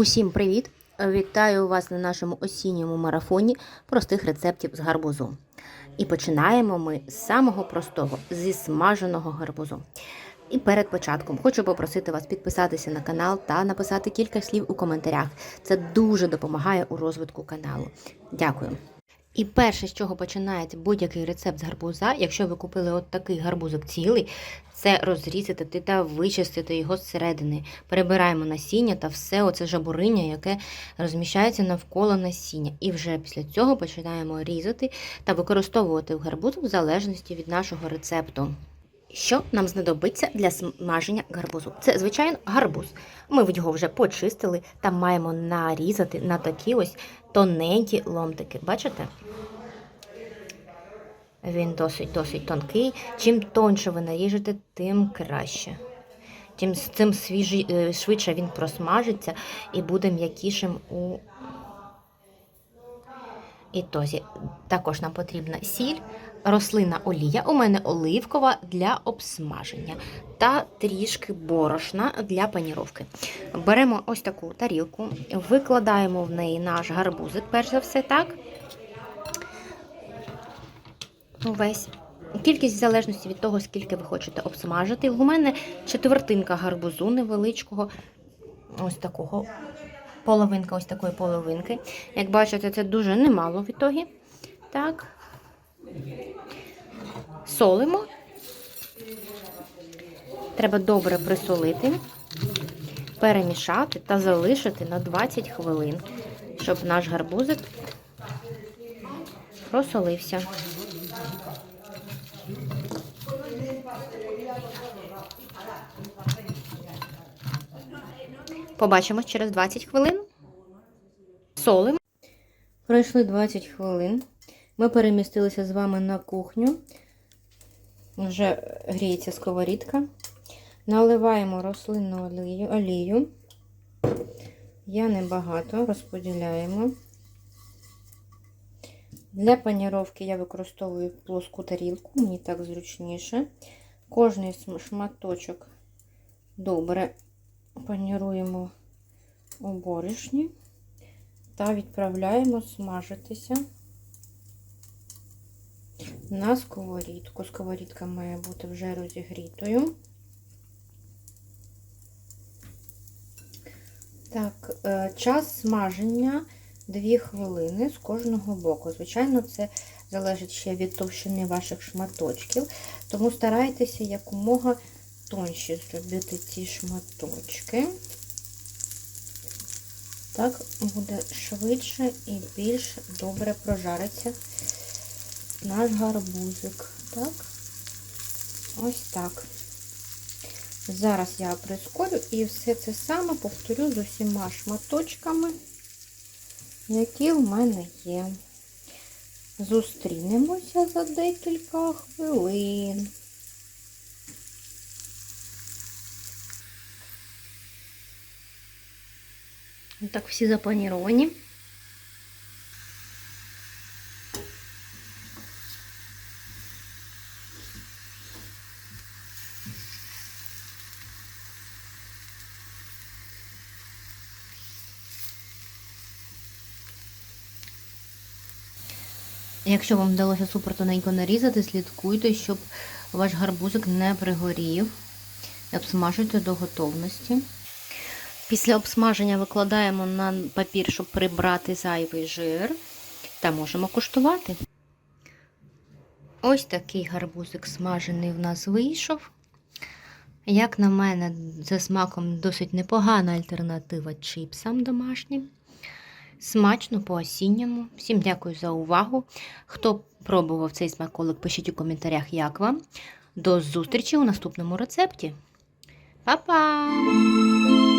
Усім привіт! Вітаю вас на нашому осінньому марафоні простих рецептів з гарбузу. І починаємо ми з самого простого зі смаженого гарбузу. І перед початком хочу попросити вас підписатися на канал та написати кілька слів у коментарях. Це дуже допомагає у розвитку каналу. Дякую. І перше, з чого починається будь-який рецепт з гарбуза, якщо ви купили от такий гарбузик цілий, це розрізати та вичистити його зсередини. Перебираємо насіння та все оце жабуриння, яке розміщається навколо насіння. І вже після цього починаємо різати та використовувати в гарбуз в залежності від нашого рецепту. Що нам знадобиться для смаження гарбузу? Це, звичайно, гарбуз. Ми його вже почистили та маємо нарізати на такі ось тоненькі ломтики. Бачите? Він досить досить тонкий. Чим тонше ви наріжете, тим краще. Тим цим свіжий, е, швидше він просмажиться і буде м'якішим у ітозі. Також нам потрібна сіль, рослинна олія. У мене оливкова для обсмаження та трішки борошна для паніровки. Беремо ось таку тарілку, викладаємо в неї наш гарбузик, перш за все, так. Увесь. Кількість в залежності від того, скільки ви хочете обсмажити. У мене четвертинка гарбузу невеличкого, ось такого половинка ось такої половинки. Як бачите, це дуже немало в ітогі. Так. Солимо. Треба добре присолити, перемішати та залишити на 20 хвилин, щоб наш гарбузик просолився. Побачимось через 20 хвилин. Солимо. Пройшли 20 хвилин. Ми перемістилися з вами на кухню. Вже гріється сковорідка. Наливаємо рослинну олію. олію. Я небагато розподіляємо. Для паніровки я використовую плоску тарілку, мені так зручніше. Кожний шматочок добре паніруємо у борошні та відправляємо смажитися на сковорідку. Сковорідка має бути вже розігрітою. Так, час смаження 2 хвилини з кожного боку. Звичайно, це залежить ще від товщини ваших шматочків, тому старайтеся якомога тонші зробити ці шматочки. Так буде швидше і більш добре прожариться наш гарбузик. Так, ось так. Зараз я прискорю і все це саме повторю з усіма шматочками, які в мене є. Зустрінемося за декілька хвилин. Так, всі запланіровані. Якщо вам вдалося супер тоненько нарізати, слідкуйте, щоб ваш гарбузик не пригорів. Обсмажуйте до готовності. Після обсмаження викладаємо на папір, щоб прибрати зайвий жир, та можемо куштувати. Ось такий гарбузик смажений в нас вийшов. Як на мене, за смаком досить непогана альтернатива чипсам домашнім. Смачно по осінньому. Всім дякую за увагу. Хто пробував цей смаколик, пишіть у коментарях, як вам. До зустрічі у наступному рецепті. Па-па!